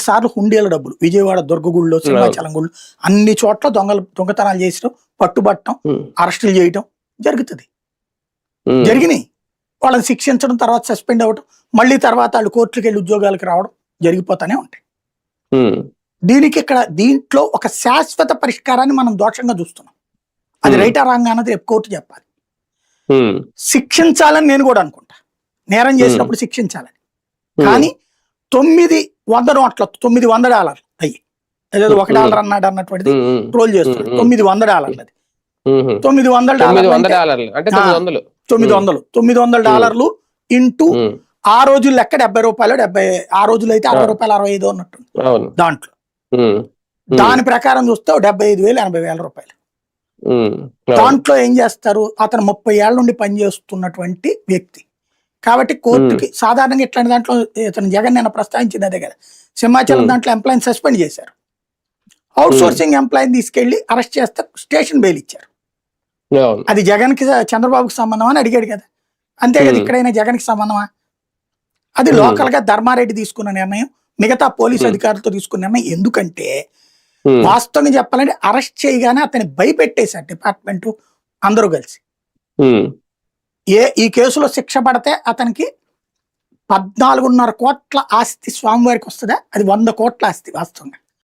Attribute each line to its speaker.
Speaker 1: సార్లు హుండీల డబ్బులు విజయవాడ దుర్గగుడిలో సింహాచలం గుళ్ళు అన్ని చోట్ల దొంగలు దొంగతనాలు చేసడం పట్టుబట్టడం అరెస్టులు చేయడం జరుగుతుంది. జరిగినాయి. వాళ్ళని శిక్షించడం తర్వాత సస్పెండ్ అవ్వడం మళ్ళీ తర్వాత వాళ్ళు కోర్టులకు వెళ్ళి ఉద్యోగాలకు రావడం జరిగిపోతానే ఉంటాయి. దీనికి ఇక్కడ దీంట్లో ఒక శాశ్వత పరిష్కారాన్ని మనం దోషంగా చూస్తున్నాం. అది. రైటా రాంగ్ అన్నది రేపు కోర్టు చెప్పాలి. శిక్షించాలని నేను కూడా అనుకుంటా. నేరం చేసినప్పుడు శిక్షించాలని. కానీ తొమ్మిది వంద నోట్ల తొమ్మిది వంద డాలర్లు. అయ్యి. ఏదో ఒక. డాలర్ అన్నాడు అన్నటువంటిది. ట్రోల్ చేస్తున్నాడు.
Speaker 2: Hmm.
Speaker 1: తొమ్మిది వంద డాలర్లు అది. తొమ్మిది వందల డాలర్లు.
Speaker 2: తొమ్మిది వందలు.
Speaker 1: తొమ్మిది. వందలు. డాలర్లు ఇంటూ ఆ రోజులు లెక్క డెబ్బై రూపాయలు డెబ్బై ఆ రోజులు అయితే అరవై. రూపాయలు అరవై ఐదు అన్నట్టు దాంట్లో. దాని ప్రకారం చూస్తే డెబ్బై ఐదు వేలు ఎనభై వేల రూపాయలు. దాంట్లో ఏం చేస్తారు? అతను ముప్పై ఏళ్ళ నుండి పనిచేస్తున్నటువంటి వ్యక్తి. కాబట్టి కోర్టుకి సాధారణంగా ఇట్లాంటి దాంట్లో ఇతను జగన్ నిన్న ప్రస్తావించింది అదే కదా. సింహాచలం. దాంట్లో ఎంప్లాయీని సస్పెండ్ చేశారు. అవుట్ సోర్సింగ్ ఎంప్లాయీని తీసుకెళ్ళి అరెస్ట్ చేస్తే స్టేషన్ బెయిల్ ఇచ్చారు. అది జగన్కి చంద్రబాబుకి సంబంధం అని అడిగాడు కదా. అంతే కదా. ఇక్కడైనా జగన్కి సంబంధమా? అది. లోకల్గా ధర్మారెడ్డి తీసుకున్న నిర్ణయం మిగతా పోలీస్. అధికారులతో తీసుకున్న నిర్ణయం. ఎందుకంటే వాస్తవంగా చెప్పాలంటే అరెస్ట్ చేయగానే అతన్ని భయపెట్టేశారు డిపార్ట్మెంట్ అందరూ కలిసి. ఏ ఈ కేసులో శిక్ష పడితే అతనికి పద్నాలుగున్నర కోట్ల ఆస్తి స్వామివారికి వస్తుందా? అది వంద కోట్ల ఆస్తి వాస్తవంగా.